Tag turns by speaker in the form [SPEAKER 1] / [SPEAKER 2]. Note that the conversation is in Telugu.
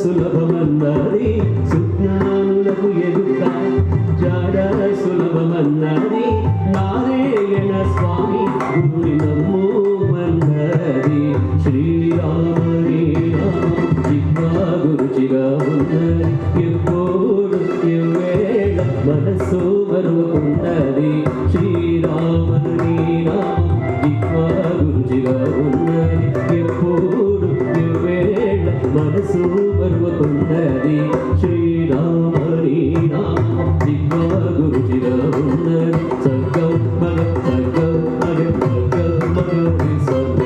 [SPEAKER 1] సులభమన్నది సుజ్ఞానులకు ఎదుట జాడ సులభమన్నది నారాయణ స్వామి గురుని నమ్ముమన్నది. శ్రీరామని జిగ్గా గురుచిగా ఉన్నది ఎప్పుడు ఎవేళ మనసు మరువకున్నది శ్రీరామని జిగ్గా గురుచిగా ఉన్నది మనసు మరువకుంటది శ్రీరామణి గురుచిరవున్న సగ్గ మగ సగ్గ మగ సగ్గ మగ